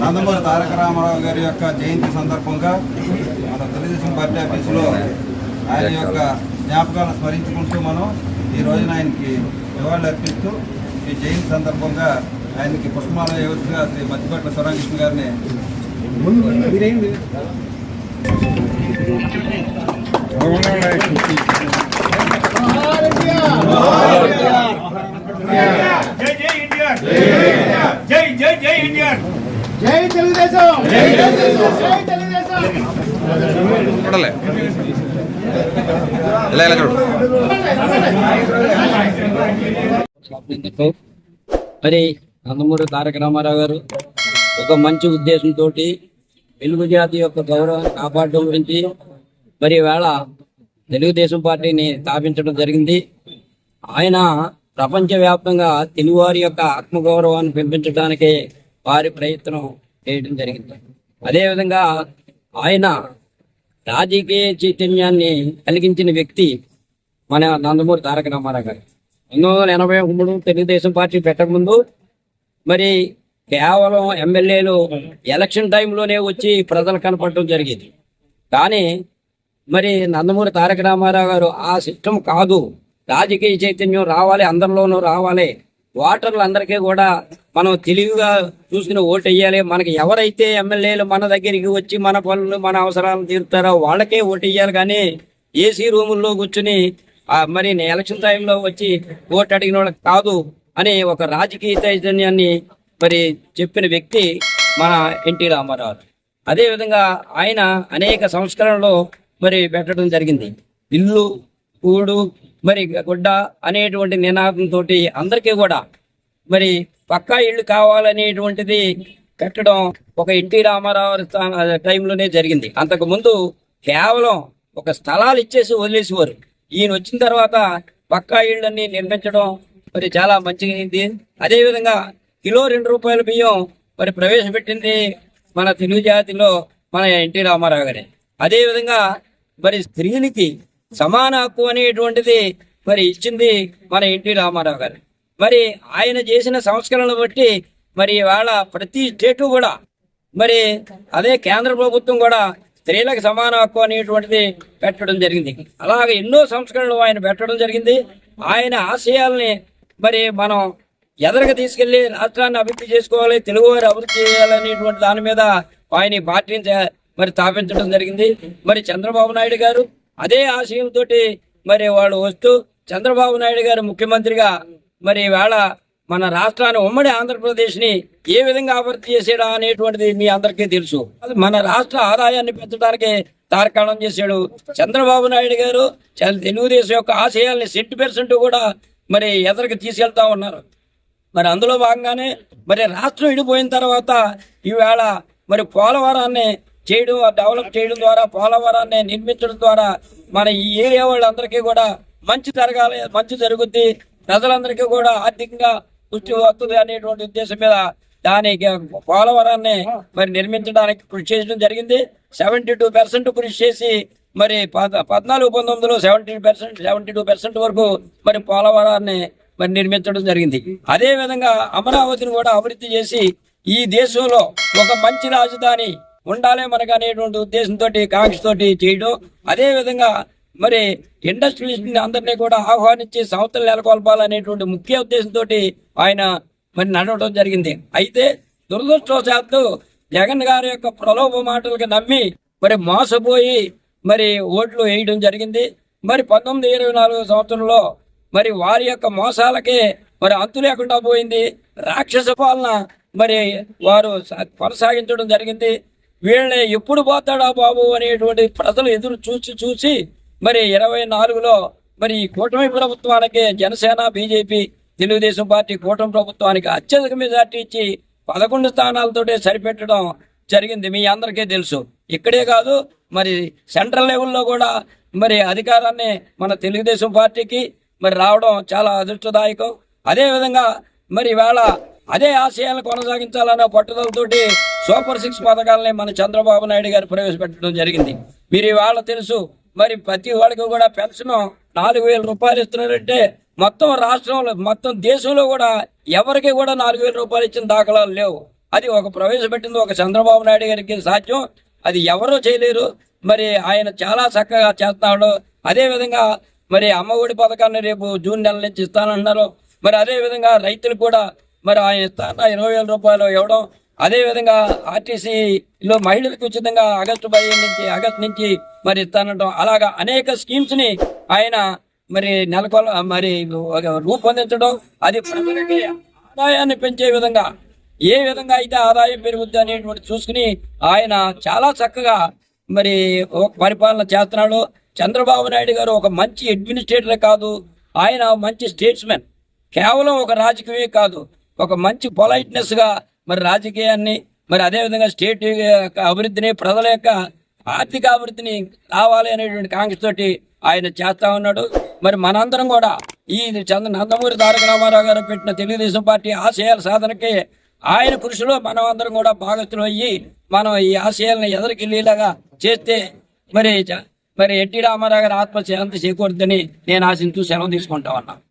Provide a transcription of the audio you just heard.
నందమూరి తారక రామారావు గారి యొక్క జయంతి సందర్భంగా మన తెలుగుదేశం పార్టీ ఆఫీసులో ఆయన యొక్క జ్ఞాపకాలను స్మరించుకుంటూ మనం ఈ రోజున ఆయనకి నివాళులు అర్పిస్తూ ఈ జయంతి సందర్భంగా ఆయనకి పుష్పమాల యువతిగా శ్రీ మధ్యపట్ల స్వరాకృష్ణ గారిని జై జై జై ఇండియా జై తెలుగుదేశం జై తెలుగుదేశం మరి నందమూరి తారక రామారావు గారు ఒక మంచి ఉద్దేశంతో తెలుగు జాతి యొక్క గౌరవాన్ని కాపాడడం గురించి మరి వేళ తెలుగుదేశం పార్టీని స్థాపించడం జరిగింది. ఆయన ప్రపంచవ్యాప్తంగా తెలుగువారి యొక్క ఆత్మగౌరవాన్ని పెంపించడానికి వారి ప్రయత్నం చేయడం జరిగింది. అదేవిధంగా ఆయన రాజకీయ చైతన్యాన్ని కలిగించిన వ్యక్తి మన నందమూరి తారక రామారావు గారు. పంతొమ్మిది వందల ఎనభై మూడు తెలుగుదేశం పార్టీ పెట్టకముందు మరి కేవలం ఎమ్మెల్యేలు ఎలక్షన్ టైంలోనే వచ్చి ప్రజలు కనపడటం జరిగేది. కానీ మరి నందమూరి తారక రామారావు గారు ఆ సిస్టమ్ కాదు. రాజకీయ చైతన్యం రావాలి అందరిలోనూ రావాలి. ఓటర్లు అందరికీ కూడా మనం తెలివిగా చూసుకుని ఓటు వేయాలి. మనకి ఎవరైతే ఎమ్మెల్యేలు మన దగ్గరికి వచ్చి మన పనులు మన అవసరాలు తీరుతారో వాళ్ళకే ఓటు వేయాలి. కానీ ఏసీ రూముల్లో కూర్చుని మరి ఎలక్షన్ టైంలో వచ్చి ఓటు అడిగిన వాళ్ళకి కాదు అని ఒక రాజకీయ చైతన్యాన్ని మరి చెప్పిన వ్యక్తి మన ఎన్టీ రామారావు. అదేవిధంగా ఆయన అనేక సంస్కరణలు మరి పెట్టడం జరిగింది. ఇల్లు కూడు మరి గుడ్డ అనేటువంటి నినాదంతో అందరికీ కూడా మరి పక్కా ఇల్లు కావాలనేటువంటిది కట్టడం ఒక ఎన్టీ రామారావు టైంలోనే జరిగింది. అంతకుముందు కేవలం ఒక స్థలాలు ఇచ్చేసి వదిలేసేవారు. ఈయన వచ్చిన తర్వాత పక్కా ఇళ్ళని నిర్మించడం మరి చాలా మంచిది అదేవిధంగా కిలో రెండు రూపాయల బియ్యం మరి ప్రవేశపెట్టింది మన తెలుగు జాతిలో మన ఎన్టీ రామారావు గారే. అదేవిధంగా మరి స్త్రీలకి సమాన హక్కు అనేటువంటిది మరి ఇచ్చింది మన ఎన్టీ రామారావు గారు. మరి ఆయన చేసిన సంస్కరణలు బట్టి మరి వాళ్ళ ప్రతి స్టేటు కూడా మరి అదే కేంద్ర ప్రభుత్వం కూడా స్త్రీలకు సమాన హక్కు అనేటువంటిది పెట్టడం జరిగింది. అలాగే ఎన్నో సంస్కరణలు ఆయన పెట్టడం జరిగింది. ఆయన ఆశయాల్ని మరి మనం ఎదరికి తీసుకెళ్ళి రాష్ట్రాన్ని అభివృద్ధి చేసుకోవాలి తెలుగువారు అభివృద్ధి చేయాలనేటువంటి దాని మీద ఆయన పార్టీని మరి స్థాపించడం జరిగింది. మరి చంద్రబాబు నాయుడు గారు అదే ఆశయంతో మరి వాళ్ళు వస్తూ చంద్రబాబు నాయుడు గారు ముఖ్యమంత్రిగా మరి వేళ మన రాష్ట్రాన్ని ఉమ్మడి ఆంధ్రప్రదేశ్ని ఏ విధంగా అభివృద్ధి చేసాడా అనేటువంటిది మీ అందరికీ తెలుసు. అది మన రాష్ట్ర ఆదాయాన్ని పెంచడానికి తార్కాణం చేశాడు చంద్రబాబు నాయుడు గారు. చ- తెలుగుదేశం యొక్క ఆశయాల్ని సెంటు పెర్సెంట్ కూడా మరి ఎదరికి తీసుకెళ్తా ఉన్నారు. మరి అందులో భాగంగానే మరి రాష్ట్రం విడిపోయిన తర్వాత ఈవేళ మరి పోలవరాన్ని చేయడం డెవలప్ చేయడం ద్వారా పోలవరాన్ని నిర్మించడం ద్వారా మన ఈ ఏరియా వాళ్ళందరికీ కూడా మంచి జరగాలి మంచి జరుగుద్ది. ప్రజలందరికీ కూడా ఆర్థికంగా పుష్టి వస్తుంది అనేటువంటి ఉద్దేశం మీద దానికి పోలవరాన్ని మరి నిర్మించడానికి కృషి చేయడం జరిగింది. సెవెంటీ టూ పర్సెంట్ కృషి చేసి మరి పద్నాలుగు పంతొమ్మిదిలో seventy percent seventy two percent వరకు మరి పోలవరాన్ని మరి నిర్మించడం జరిగింది. అదే విధంగా అమరావతిని కూడా అభివృద్ధి చేసి ఈ దేశంలో ఒక మంచి రాజధాని ఉండాలి మనకు అనేటువంటి ఉద్దేశంతో కాంక్షతోటి చేయడం. అదేవిధంగా మరి ఇండస్ట్రియలిస్ట్ అందరినీ కూడా ఆహ్వానించి సంస్థలు నెలకొల్పాలనేటువంటి ముఖ్య ఉద్దేశంతో ఆయన మరి నడవడం జరిగింది. అయితే దురదృష్టవశాత్తు జగన్ గారి యొక్క ప్రలోభ మాటలకు నమ్మి మరి మోసపోయి మరి ఓట్లు వేయడం జరిగింది. మరి పంతొమ్మిది ఇరవై నాలుగు సంవత్సరంలో మరి వారి యొక్క మోసాలకే మరి అంతు లేకుండా పోయింది. రాక్షస పాలన మరి వారు కొనసాగించడం జరిగింది. వీళ్ళని ఎప్పుడు పోతాడా బాబు అనేటువంటి ప్రజలు ఎదురు చూసి చూసి మరి ఇరవై నాలుగులో మరి ఈ కూటమి ప్రభుత్వానికి జనసేన బీజేపీ తెలుగుదేశం పార్టీ కూటమి ప్రభుత్వానికి అత్యధిక మెజార్టీ ఇచ్చి పదకొండు స్థానాలతోటే సరిపెట్టడం జరిగింది. మీ అందరికీ తెలుసు. ఇక్కడే కాదు మరి సెంట్రల్ లెవెల్లో కూడా మరి అధికారాన్ని మన తెలుగుదేశం పార్టీకి మరి రావడం చాలా అదృష్టదాయకం. అదేవిధంగా మరి ఇవాళ అదే ఆశయాలను కొనసాగించాలనే పట్టుదలతోటి సూపర్ సిక్స్ పథకాలని మన చంద్రబాబు నాయుడు గారు ప్రవేశపెట్టడం జరిగింది. మీరు ఇవాళ తెలుసు మరి ప్రతి వాళ్ళకి కూడా పెన్షన్ నాలుగు వేల రూపాయలు ఇస్తున్నారంటే మొత్తం రాష్ట్రంలో మొత్తం దేశంలో కూడా ఎవరికి కూడా నాలుగు వేల రూపాయలు ఇచ్చిన దాఖలాలు లేవు. అది ఒక ప్రవేశపెట్టింది ఒక చంద్రబాబు నాయుడు గారికి సాధ్యం. అది ఎవరూ చేయలేరు. మరి ఆయన చాలా చక్కగా చేస్తున్నాడు. అదేవిధంగా మరి అమ్మఒడి పథకాన్ని రేపు జూన్ నెల నుంచి ఇస్తానంటున్నారు. మరి అదే విధంగా రైతులు కూడా మరి ఆయన ఇస్తాన ఇరవై వేల రూపాయలు ఇవ్వడం? అదేవిధంగా ఆర్టీసీలో మహిళలకు ఉచితంగా ఆగస్టు పదిహేను నుంచి ఆగస్టు నుంచి మరి ఇస్తానటం. అలాగా అనేక స్కీమ్స్ని ఆయన మరి నెలకొల మరి రూపొందించడం అది ప్రజలకి ఆదాయాన్ని పెంచే విధంగా ఏ విధంగా అయితే ఆదాయం పెరుగుద్ది అనేటువంటి చూసుకుని ఆయన చాలా చక్కగా మరి ఒక పరిపాలన చేస్తున్నాడు. చంద్రబాబు నాయుడు గారు ఒక మంచి అడ్మినిస్ట్రేటర్ కాదు. ఆయన మంచి స్టేట్స్మెన్. కేవలం ఒక రాజకీయ కాదు. ఒక మంచి పొలైట్నెస్గా మరి రాజకీయాన్ని మరి అదే విధంగా స్టేట్ యొక్క అభివృద్ధిని ప్రజల యొక్క ఆర్థిక అభివృద్ధిని కావాలి అనేటువంటి కాంగ్రెస్ తోటి ఆయన చేస్తా ఉన్నాడు. మరి మనందరం కూడా ఈ చంద్ర నందమూరి తారక రామారావు గారు పెట్టిన తెలుగుదేశం పార్టీ ఆశయాల సాధనకి ఆయన కృషిలో మనం అందరం కూడా భాగస్థులు అయ్యి మనం ఈ ఆశయాలను ఎదరికెళ్ళేలాగా చేస్తే మరి చ- మరి ఎన్టీ రామారావు గారి ఆత్మ శాంతి చేకూరుద్దని నేను ఆశించు సెలవు తీసుకుంటా ఉన్నా.